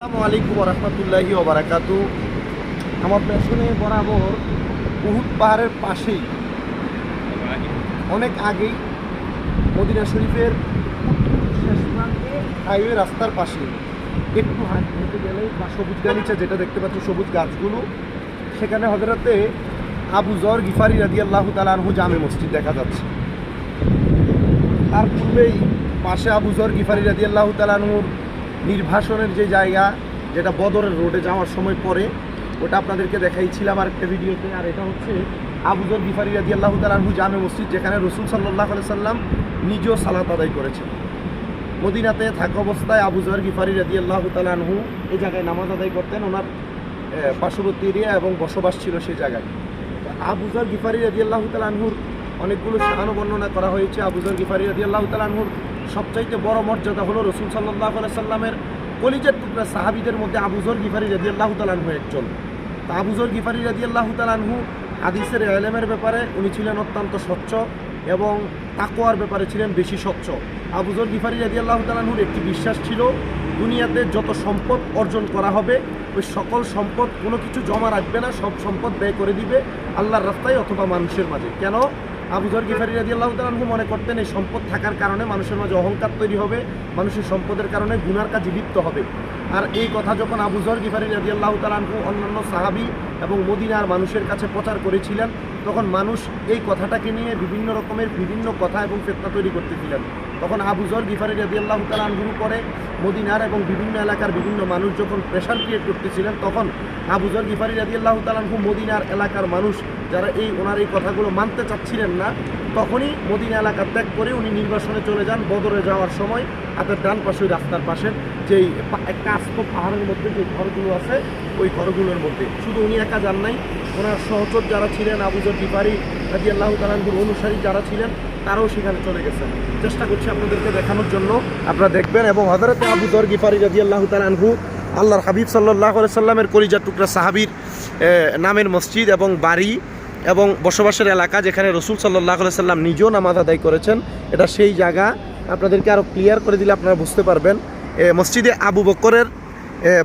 আসসালামু আলাইকুম রহমতুল্লাহি ওবরাকাতু আমার পেছনে বরাবর উহুদ পাহাড়ের পাশেই, অনেক আগেই মদিনা শরীফের শেষ প্রান্তে হাইওয়ে রাস্তার পাশে একটু হাঁট- গেলে বা সবুজ গালিচা যেটা দেখতে পাচ্ছি সবুজ গাছগুলো, সেখানে হজরতে আবু জর গিফারি রাজি আল্লাহ তালানহু জামে মসজিদ দেখা যাচ্ছে। তার পূর্বেই পাশে আবু জর গিফারি রাজি আল্লাহ তালানহুর নির্বাসনের যে জায়গা যেটা বদরের রোডে যাওয়ার সময় পরে ওটা আপনাদেরকে দেখাইছিলাম আর একটা ভিডিওতে, আর এটা হচ্ছে আবুজর গিফারি রাজি আল্লাহ তালানহু জামে মসজিদ, যেখানে রসুল সাল্লাহ সাল্লাম নিজেও সালাত আদায় করেছেন। মদিনাতে থাকা অবস্থায় আবুজর গিফারি রাজি আল্লাহ তালানহু এই জায়গায় নামাজ আদায় করতেন, ওনার পার্শ্ববর্তী এরিয়া এবং বসবাস ছিল সেই জায়গায়। আবুজর গিফারি রাজি আল্লাহ তালানহুর অনেকগুলো শাহানো বর্ণনা করা হয়েছে। আবুজর গিফারি রাজি আল্লাহ তালানহুর সবচাইতে বড় মর্যাদা হলো রসুল সাল্লাহ সাল্লামের কলিজার টুকরা সাহাবিদের মধ্যে আবুজর গিফারি রাজি আল্লাহ তালানহু একজন। তা আবুজর গিফারি রাজি আল্লাহ তালানহু হাদিসের এলেমের ব্যাপারে উনি ছিলেন অত্যন্ত স্বচ্ছ এবং তাকোয়ার ব্যাপারে ছিলেন বেশি স্বচ্ছ। আবুজর গিফারি রাজি আল্লাহ তালানহুর একটি বিশ্বাস ছিল, দুনিয়াতে যত সম্পদ অর্জন করা হবে, ওই সকল সম্পদ কোনো কিছু জমা রাখবে না, সব সম্পদ ব্যয় করে দিবে আল্লাহর রাস্তায় অথবা মানুষের মাঝে। কেন? আবুজর গিফারি রাজি আল্লাহ তালু মনে করতেন এই সম্পদ থাকার কারণে মানুষের মাঝে অহংকার তৈরি হবে, মানুষের সম্পদের কারণে গুনার কাজে লিপ্ত হবে। আর এই কথা যখন আবুজর গিফারি রাজি আল্লাহ তালু অন্যান্য সাহাবি এবং মদিনার মানুষের কাছে প্রচার করেছিলেন, তখন মানুষ এই কথাটাকে নিয়ে বিভিন্ন রকমের বিভিন্ন কথা এবং ফেতনা তৈরি করতেছিলেন। তখন আবুজর গিফারি রাজি আল্লাহ শুরু করে মদিনার এবং বিভিন্ন এলাকার বিভিন্ন মানুষ যখন প্রেশার ক্রিয়েট করতেছিলেন, তখন আবুজর গিফারি আল্লাহ তালানহু মদিনার এলাকার মানুষ যারা এই ওনার এই কথাগুলো মানতে চাচ্ছিলেন না, তখনই মদিনা এলাকা ত্যাগ করে উনি নির্বাসনে চলে যান বদরে যাওয়ার সময় হাতের ডান পাশে রাস্তার পাশে। যেই একটা আস্ত পাহাড়ের মধ্যে যে ঘরগুলো আছে, ওই ঘরগুলোর মধ্যে। শুধু উনি একা যান নাই, ওনার সহচর যারা ছিলেন আবুজর গিফারি রাজি আল্লাহ তালানহুর অনুসারী যারা ছিলেন, তারাও সেখানে চলে গেছেন। চেষ্টা করছি আপনাদেরকে দেখানোর জন্য। আপনারা দেখবেন, এবং হজরত আবুজর গিফারি রাজি আল্লাহ তালানহু আল্লাহর হাবিব সাল্লাহ সাল্লামের কলিজার টুকরা সাহাবির নামের মসজিদ এবং বাড়ি এবং বসবাসের এলাকা যেখানে রসুল সাল্লাহ সাল্লাম নিজেও নামাজ আদায় করেছেন, এটা সেই জায়গা। আপনাদেরকে আরও ক্লিয়ার করে দিলে আপনারা বুঝতে পারবেন। মসজিদে আবু বকরের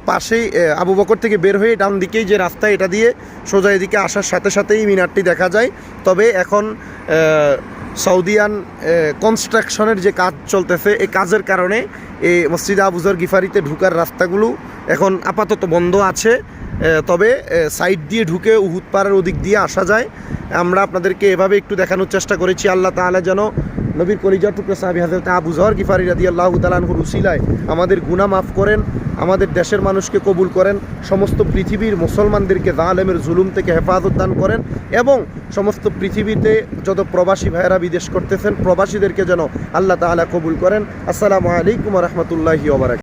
পাশেই আবু বকর থেকে বের হয়ে ডান দিকেই যে রাস্তা, এটা দিয়ে সোজা এদিকে আসার সাথে সাথেই মিনারটি দেখা যায়। তবে এখন সৌদিয়ান কনস্ট্রাকশনের যে কাজ চলতেছে এই কাজের কারণে এই মসজিদে আবুজর গিফারিতে ঢুকার রাস্তাগুলো এখন আপাতত বন্ধ আছে। তবে সাইড দিয়ে ঢুকে উহুদ পাড়ার ওদিক দিয়ে আসা যায়। আমরা আপনাদেরকে এভাবে একটু দেখানোর চেষ্টা করেছি। আল্লাহ তাআলা যেন নবীর কলিজা টুকরা সাহাবি হাজরত আবু জহর গিফারি রাদি আল্লাহ তালানহুর উসিলায় আমাদের গুনা মাফ করেন, আমাদের দেশের মানুষকে কবুল করেন, সমস্ত পৃথিবীর মুসলমানদেরকে জালেমের জুলুম থেকে হেফাজত দান করেন এবং সমস্ত পৃথিবীতে যত প্রবাসী ভাইয়েরা বিদেশ করতেছেন, প্রবাসীদেরকে যেন আল্লাহ তাআলা কবুল করেন। আসসালামু আলাইকুম রহমতুল্লাহি ওবরাক